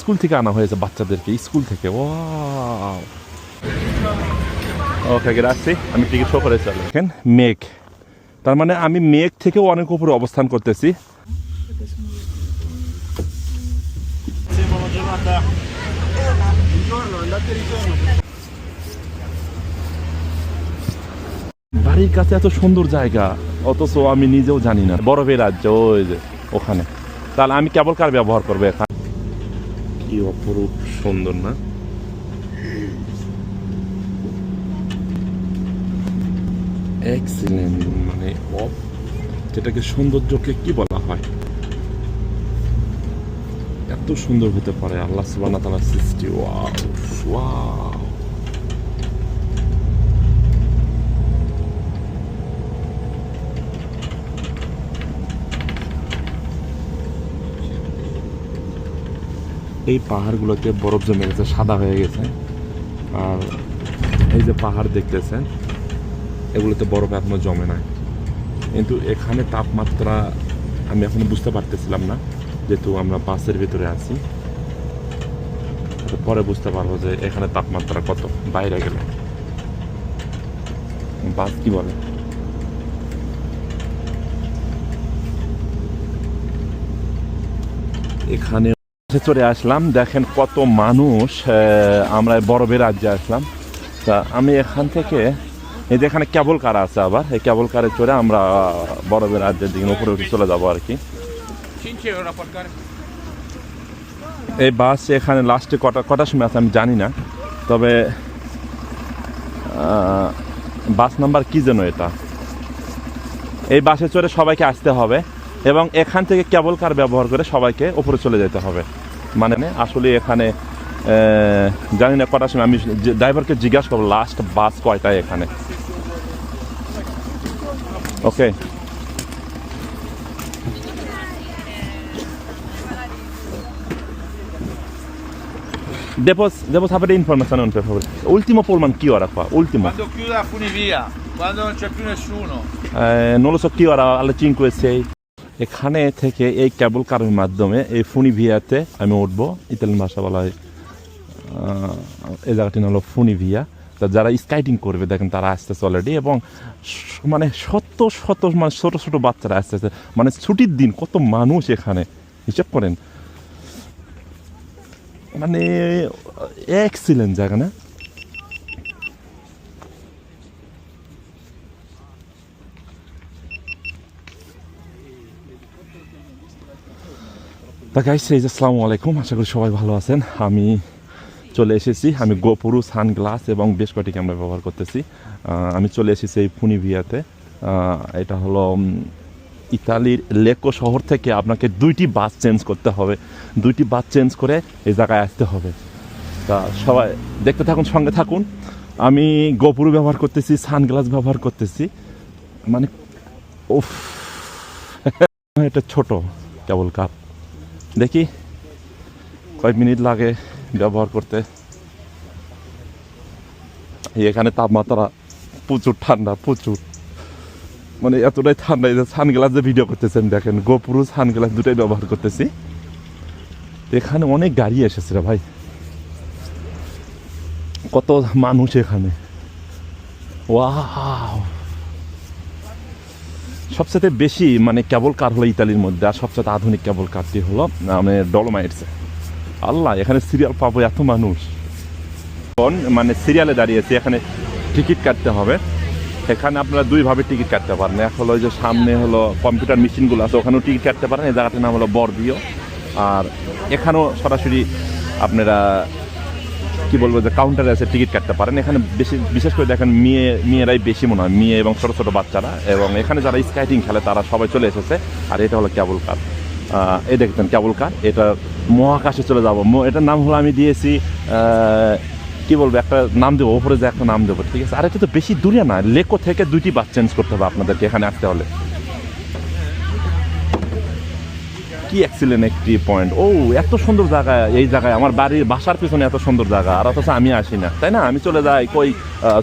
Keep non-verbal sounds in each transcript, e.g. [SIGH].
School থেকে আনা হয়েছে বাচ্চাদেরকে, স্কুল থেকে ও ওকে গ্রাসি আমি টিকিট শো করে দেখেন, মেঘ। তার মানে আমি মেঘ থেকে অনেক উপরে অবস্থান করতেছি। বাড়ির কাছে এত সুন্দর জায়গা, অথচ আমি নিজেও জানি না। বরফের রাজ্য, ওই যে, ওখানে। তাহলে আমি কেবল কার ব্যবহার করব এখানে? কি অপরূপ সুন্দর না? মানে অপ- যেটাকে সৌন্দর্যকে কি বলা হয়? এত সুন্দর হতে পারে, আল্লাহ ওয়া সৃষ্টি। ওয়া ওয়াও। এই পাহাড়গুলোতে বরফ জমে গেছে, সাদা হয়ে গেছে। আর এই যে পাহাড় দেখতেছেন, এগুলোতে বরফ এখনও জমে নাই। কিন্তু এখানে তাপমাত্রা আমি এখনও বুঝতে পারতেছিলাম না, যেহেতু আমরা বাসের ভিতরে আছি। পরে বুঝতে পারব যে এখানে তাপমাত্রা কত, বাইরে গেলে। বাস কি বলে? এখানে চলে আসলাম। দেখেন কত মানুষ আমরা বরফের রাজ্যে আসলাম। তা আমি এখান থেকে, এই যে এখানে কেবল কার আছে আবার, এই কেবল কারে চড়ে আমরা বরফের রাজ্যের দিকে, উপরে উঠে চলে যাব আর কি। 5 euro a portare. এই বাস এখানে লাস্টে কটা কটার সময় আছে আমি জানি না। তবে বাস নাম্বার কি যেন এটা? এই বাসে চড়ে সবাইকে আসতে হবে এবং এখান থেকে কেবল কার ব্যবহার করে সবাইকে উপরে চলে যেতে হবে। মানে আসলে এখানে জানি না কটার সময় আমি ড্রাইভারকে জিজ্ঞাসা করব লাস্ট বাস কয়টায় এখানে ওকে Devo, devo sapere informazioni per favore. Ultimo pullman che ora qua? Ultimo. Quando chiude la funivia, quando non c'è più nessuno. Eh, non lo so che ora alle 5 e 6 এখানে থেকে এই কেবল কারের মাধ্যমে এই ফুনি ভিয়াতে আমি উঠবো। ইতালিয়ান ভাষা বলা হয় এই জায়গাটি হলো ফুনি ভিয়া তা যারা স্কাইটিং করবে, দেখেন তারা আসতেছে অলরেডি এবং মানে শত শত মানে ছোটো ছোটো বাচ্চারা আসতেছে। মানে ছুটির দিন কত মানুষ এখানে, হিসাব করেন। মানে এক্সিলেন্ট জায়গা না? তা গাইস এই যে আসসালামু আলাইকুম আশা করি সবাই ভালো আছেন। আমি চলে এসেছি। আমি গোপুরু সানগ্লাস এবং বেশ কয়টি ক্যামেরা ব্যবহার করতেছি। আমি চলে এসেছি এই ফুনিভিয়াতে এটা হলো ইতালির লেকো শহর থেকে আপনাকে দুইটি বাস চেঞ্জ করতে হবে। দুইটি বাস চেঞ্জ করে এই জায়গায় আসতে হবে। তা সবাই দেখতে থাকুন, সঙ্গে থাকুন। আমি গোপুরু ব্যবহার করতেছি, সানগ্লাস ব্যবহার করতেছি। মানে উফ, [LAUGHS] এটা ছোট, কেবল কাপ। দেখি, কয়েক মিনিট লাগে ব্যবহার করতে। এখানে তাপমাত্রা প্রচুর ঠান্ডা, প্রচুর। মানে এতটাই ঠান্ডা যে সানগ্লাস যে ভিডিও করতেছেন, দেখেন গোপুরু সানগ্লাস দুটাই ব্যবহার করতেছি। এখানে অনেক গাড়ি এসেছে রে ভাই। কত মানুষ এখানে। ওয়াও! সবচেয়ে বেশি মানে কেবল কার হলো ইতালির মধ্যে, আর সবচেয়ে আধুনিক কেবল কারটি হলো মানে ডলোমাইটস। আল্লাহ, এখানে সিরিয়াল পাবো এত মানুষ। মানে সিরিয়ালে দাঁড়িয়েছি, এখানে টিকিট কাটতে হবে। এখানে আপনারা দুইভাবে টিকিট কাটতে পারেন। এক হলো যে সামনে হলো কম্পিউটার মেশিনগুলো আছে, ওখানেও টিকিট কাটতে পারেন। এই জায়গাটার নাম হলো বরদিও। আর এখানেও সরাসরি আপনারা কি বলব যে কাউন্টারে আছে টিকিট কাটতে পারেন। এখানে বেশি বিশেষ করে দেখেন মেয়ে মেয়েরাই বেশি মনে হয়। মেয়ে এবং ছোটো ছোটো বাচ্চারা। এবং এখানে যারা স্কাইটিং খেলে, তারা সবাই চলে এসেছে। আর এটা হলো ক্যাবল কার এই দেখতেন ক্যাবল কার এটা মহাকাশে চলে যাব। এটার নাম হলো আমি দিয়েছি কি বলব, একটা নাম দেবো, ওপরে যে একটা নাম দেবো, ঠিক আছে? আর এটা তো বেশি দূরে না। লেকো থেকে দুইটি বাস চেঞ্জ করতে হবে আপনাদেরকে এখানে আসতে হলে। কি অ্যাক্সিলেন্ট একটি পয়েন্ট ও এত সুন্দর জায়গা এই জায়গায় আমার বাড়ির বাসার পিছনে এত সুন্দর জায়গা আর অথচ আমি আসি না তাই না আমি চলে যাই কই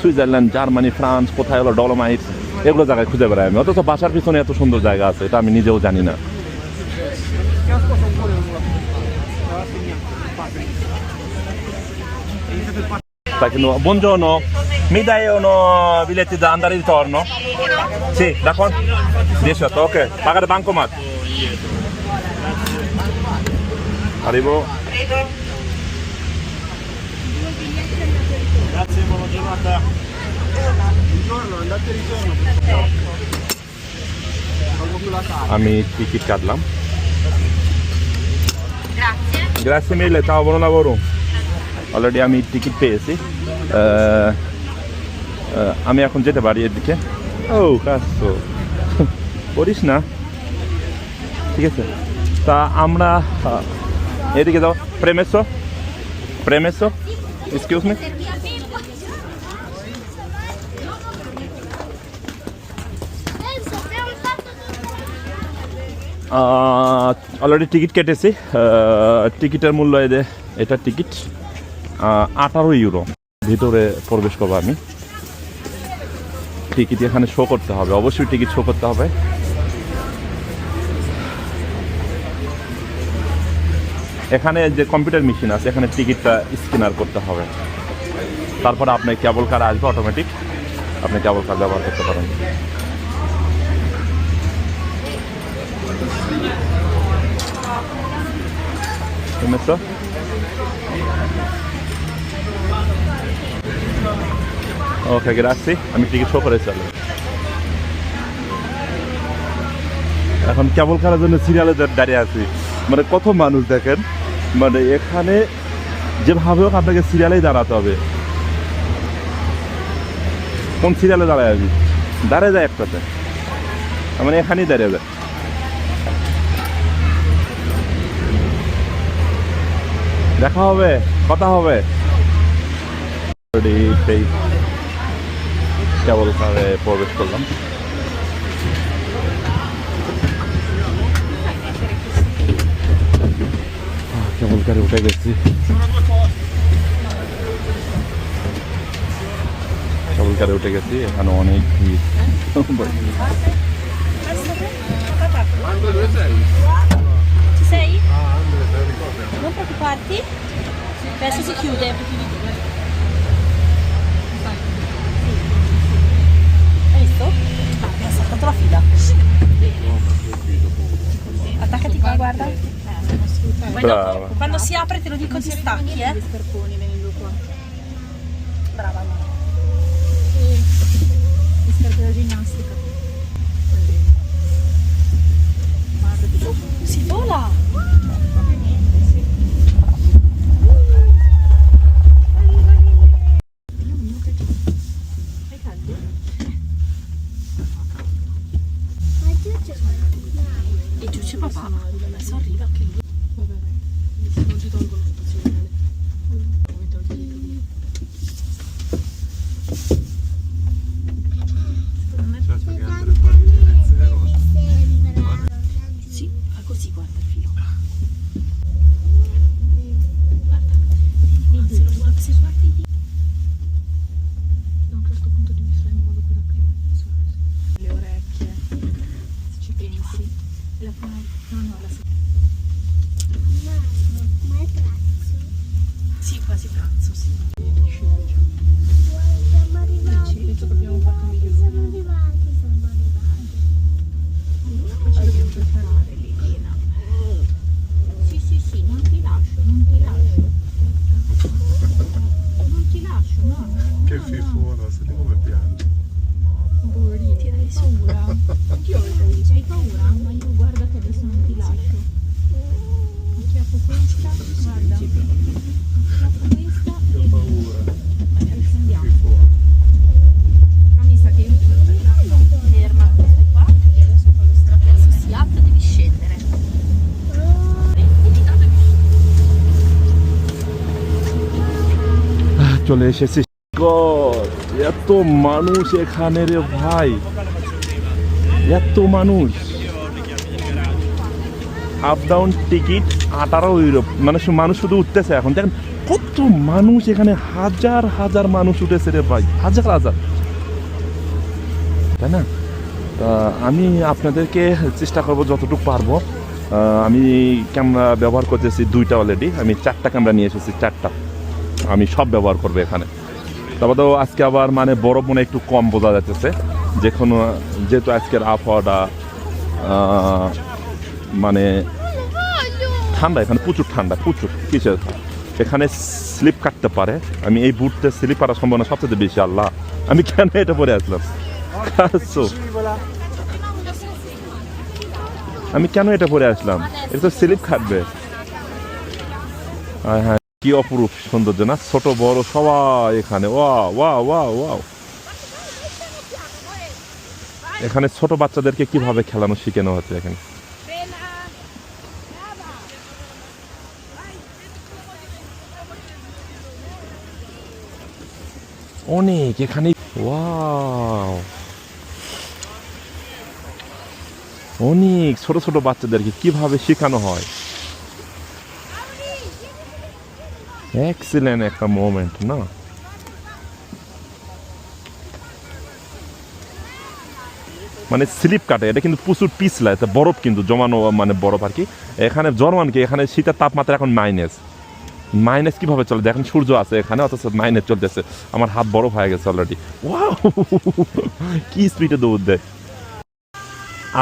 সুইজারল্যান্ড জার্মানি ফ্রান্স কোথায় হলো ডলোমাইট এগুলো জায়গায় খুঁজে বেড়াই আমি অথচ বাসার পিছনে এত সুন্দর জায়গা আছে এটা আমি নিজেও জানি না Perché no, buongiorno, mi dai uno biglietti da andare ritorno? Sì, da quanto? 18, ok. Paga da bancomat. Arrivo. Grazie, buona giornata. Ritorno, andate ritorno. আমি টিকিট কাটলাম. গ্রাসে মিলে তাও বলো না বড় অলরেডি আমি টিকিট পেয়েছি আমি এখন যেতে পারি এদিকে ও কাছো করিস না ঠিক আছে তা আমরা এদিকে যাও প্রেমেসো প্রেমেসো এক্সকিউজ মি অলরেডি টিকিট কেটেছি। টিকিটের মূল্য এদে এটা টিকিট আঠারো ইউরো ভিতরে প্রবেশ করব আমি। টিকিট এখানে শো করতে হবে। অবশ্যই টিকিট শো করতে হবে। এখানে যে কম্পিউটার মেশিন আছে, এখানে টিকিটটা স্ক্যানার করতে হবে। তারপরে আপনার কেবল কার আসবে অটোমেটিক আপনি কেবল কার ব্যবহার করতে পারেন? ওকে গ্রাসি আমি টিকিট শো করে চালু। এখন কেবল করার জন্য সিরিয়ালে দাঁড়িয়ে আছি। মানে কত মানুষ দেখেন? মানে এখানে যেভাবে হোক আপনাকে সিরিয়ালেই দাঁড়াতে হবে। কোন সিরিয়ালে দাঁড়ায় আমি দাঁড়িয়ে যায় একটাতে। মানে এখানেই দাঁড়িয়ে যায়। দেখা হবে, কথা হবে। সেই প্রবেশ করলাম। আহ, কেবল কারে উঠে গেছি কেবল কারে উঠে গেছি এখানে অনেক ভিড় Ci sei? Non preoccuparti. Adesso si chiude. Hai visto? Ah, abbiamo saltato la fila. Attaccati qua, guarda. Brava. dopo, quando si apre te lo dico ti stacchi, eh. Brava. amore. Le scarpe da ginnastica. Si vola! Hai caldo? E giù c'è papà. Adesso arriva anche lui. Hai paura? Anch'io ho paura. Hai paura? Ma io guarda che adesso non ti lascio. Acchiappo questa, guarda. Acchiappo questa Che e paura. E চলে এসেছি এত মানুষ এখানে রে ভাই এত মানুষ। Up down ticket আঠারো ইউরো মানে মানুষ শুধু উঠতেছে এখন। দেখেন, কত মানুষ এখানে হাজার হাজার মানুষ উঠেছে রে ভাই। হাজার হাজার। তাই না? আমি আপনাদেরকে চেষ্টা করব যতটুকু পারব। আমি ক্যামেরা ব্যবহার করতেছি দুইটা অলরেডি আমি চারটা ক্যামেরা নিয়ে এসেছি, চারটা। আমি সব ব্যবহার করব এখানে। তারপর তো আজকে আবার মানে বরফ মনে একটু কম বোঝা যাচ্ছে যে কোনো, যেহেতু আজকের আবহাওয়াটা মানে ঠান্ডা, এখানে প্রচুর ঠান্ডা, প্রচুর কিসের? এখানে স্লিপ কাটতে পারে। আমি এই বুটতে স্লিপ করার সম্ভাবনা সবচেয়ে বেশি, আল্লাহ। আমি কেন এটা পরে আসলাম? আমি কেন এটা পরে আসলাম? এটা তো স্লিপ খাটবে হ্যাঁ হ্যাঁ কি অপরূপ সৌন্দর্য না? ছোট, বড় সবাই এখানে। ওয়া ওয়া ওয়া ওয়াও। এখানে ছোট বাচ্চাদেরকে কীভাবে খেলানো শেখানো হচ্ছে এখানে? অনেক এখানে অনেক ছোট ছোট বাচ্চাদেরকে কীভাবে শেখানো হয়? এক্সিলেন্ট একটা মোমেন্ট না? মানে স্লিপ কাটে, এটা কিন্তু প্রচুর পিছলা এটা বরফ কিন্তু জমানো মানে বরফ আর কি। এখানে জন্মান কি, এখানে শীতের তাপমাত্রা এখন মাইনাস মাইনাস কীভাবে চলে? দেখেন সূর্য আছে এখানে, অথচ মাইনাস চলতেছে। আমার হাত বরফ হয়ে গেছে অলরেডি ওয়াও [LAUGHS] কি স্পিডে দৌড় দেয়।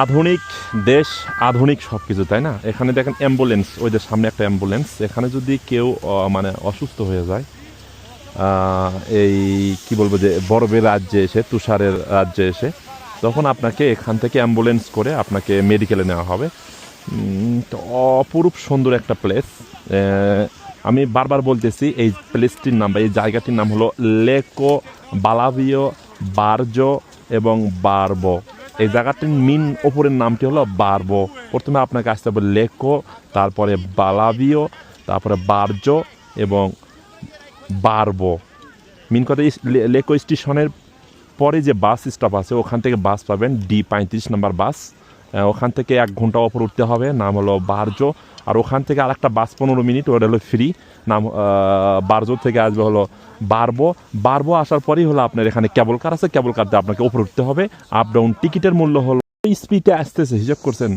আধুনিক দেশ, আধুনিক সব কিছু তাই না? এখানে দেখেন অ্যাম্বুলেন্স ওই যে সামনে একটা অ্যাম্বুলেন্স এখানে যদি কেউ মানে অসুস্থ হয়ে যায় এই কি বলব যে, বরফের রাজ্যে এসে, তুষারের রাজ্যে এসে তখন আপনাকে এখান থেকে অ্যাম্বুলেন্স করে আপনাকে মেডিকেলে নেওয়া হবে। তো অপরূপ সুন্দর একটা প্লেস আমি বারবার বলতেছি, এই প্লেসটির নাম বা এই জায়গাটির নাম হলো লেকো বালাভিও বার্জো এবং বারবো। এই জায়গাটির মিন ওপরের নামটি হলো বারবো। প্রথমে আপনাকে আসতে হবে লেকো, তারপরে বালাভিও, তারপরে বার্জো এবং বারবো। মিন কথা লেকো স্টেশনের পরে যে বাস স্টপ আছে, ওখান থেকে বাস পাবেন ডি পঁয়ত্রিশ নম্বর বাস। ওখান থেকে এক ঘণ্টা ওপর উঠতে হবে, নাম হলো বার্জ। আর ওখান থেকে আরেকটা বাস পনেরো মিনিট, ওটা হলো ফ্রি নাম বার্জ থেকে আসবে হলো বারবো। বারবো আসার পরেই হলো আপনার এখানে কেবল কার আছে কেবল কার দিয়ে আপনাকে ওপর উঠতে হবে। আপ ডাউন টিকিটের মূল্য হলো স্পিডে আসতেছে, হিসাব করছেন?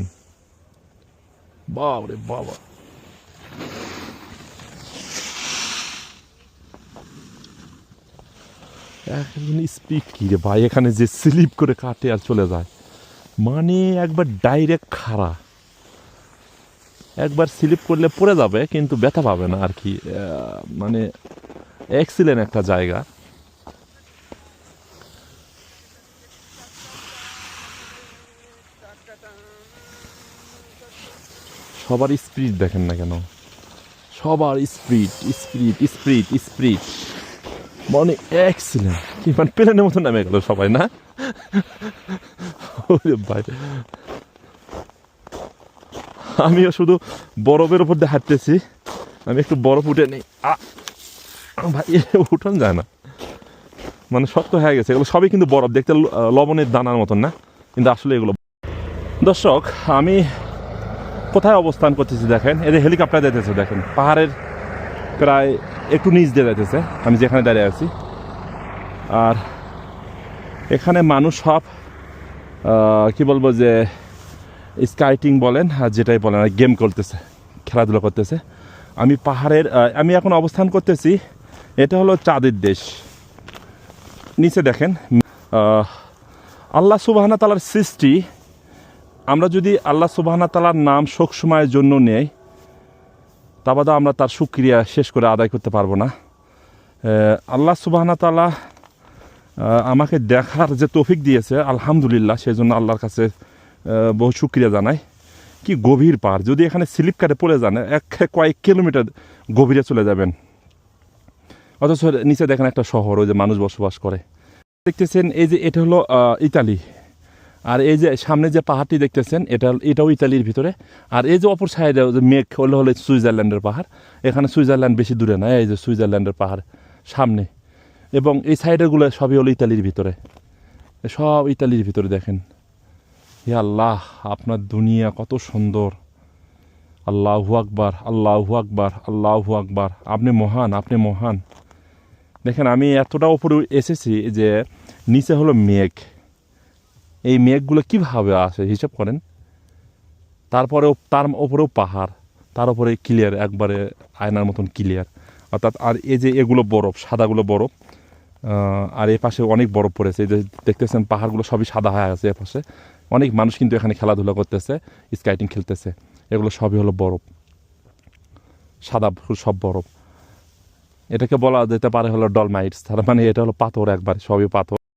বাবরে বাবা। এখন স্পিড কি রে ভাই, এখানে যে স্লিপ করে কাটে আর চলে যায়। মানে একবার ডাইরেক্ট খাড়া। একবার স্লিপ করলে পড়ে যাবে, কিন্তু ব্যথা পাবে না আর কি। মানে এক্সিলেন্ট একটা জায়গা। সবার স্পিড দেখেন না কেন। সবার স্পিড স্পিড স্পিড স্পিড মানে এক্সিলেন্ট কি মানে প্লেনের মতো নামে গেল সবাই, না? ভাই আমিও শুধু বরফের উপর দিয়ে হাঁটতেছি। আমি একটু বরফ উঠে নেই! ভাই উঠন যায় না। মানে শক্ত হয়ে গেছে। এগুলো সবই কিন্তু বরফ, দেখতে লবণের দানার মতন, না? কিন্তু আসলে এগুলো দর্শক, আমি কোথায় অবস্থান করতেছি দেখেন? যে হেলিকপ্টার যেতেছে দেখেন। পাহাড়ের প্রায় একটু নিচ দিয়ে যাইতেছে, আমি যেখানে দাঁড়িয়ে আছি। আর এখানে মানুষ সব কি বলব যে স্কাইটিং বলেন, আর যেটাই বলেন, আর গেম করতেছে, খেলাধুলা করতেছে। আমি পাহাড়ের আমি এখন অবস্থান করতেছি, এটা হলো চাঁদের দেশ। নিচে দেখেন আল্লাহ সুবাহানা তালার সৃষ্টি, আমরা যদি আল্লাহ সুবাহানা তালার নাম শোক সময়ের জন্য নেই তা বাদে আমরা তার সুক্রিয়া শেষ করে আদায় করতে পারব না। আল্লাহ সুবাহানা তালা আমাকে দেখার যে তৌফিক দিয়েছে, আলহামদুলিল্লাহ সেই জন্য আল্লাহর কাছে বহু শুক্রিয়া জানাই। কি গভীর পার যদি এখানে স্লিপ কাটে পড়ে যান, এক কয়েক কিলোমিটার গভীরে চলে যাবেন। অথচ নিচে দেখেন একটা শহর, ওই যে মানুষ বসবাস করে। দেখতেছেন, এই যে এটা হলো ইতালি। আর এই যে সামনে যে পাহাড়টি দেখতেছেন, এটা, এটাও ইতালির ভিতরে। আর এই যে অপর সাইডে যে মেঘ হলে হলো সুইজারল্যান্ডের পাহাড়। এখানে সুইজারল্যান্ড বেশি দূরে না, এই যে সুইজারল্যান্ডের পাহাড় সামনে। এবং এই সাইডেরগুলো সবই হলো ইতালির ভিতরে। সব ইতালির ভিতরে দেখেন। হে আল্লাহ, আপনার দুনিয়া কত সুন্দর। আল্লাহু আকবার আল্লাহু আকবার আল্লাহু আকবার। আপনি মহান আপনি মহান। দেখেন, আমি এতটা উপরে এসেছি যে নিচে হলো মেঘ। এই মেঘগুলো কীভাবে আসে হিসাব করেন? তারপরেও তার ওপরেও পাহাড়, তার উপরে ক্লিয়ার একবারে আয়নার মতন ক্লিয়ার অর্থাৎ আর এই যে এগুলো বরফ, সাদাগুলো বরফ আর এ পাশে অনেক বরফ পড়েছে। এই যে দেখতেছেন পাহাড়গুলো সবই সাদা হয়ে আছে এ পাশে অনেক মানুষ কিন্তু এখানে খেলাধুলা করতেছে, স্কাইটিং খেলতেছে। এগুলো সবই হলো বরফ। সাদা সব বরফ। এটাকে বলা যেতে পারে হলো ডলমাইটস তার মানে এটা হলো পাথর একবার, সবই পাথর।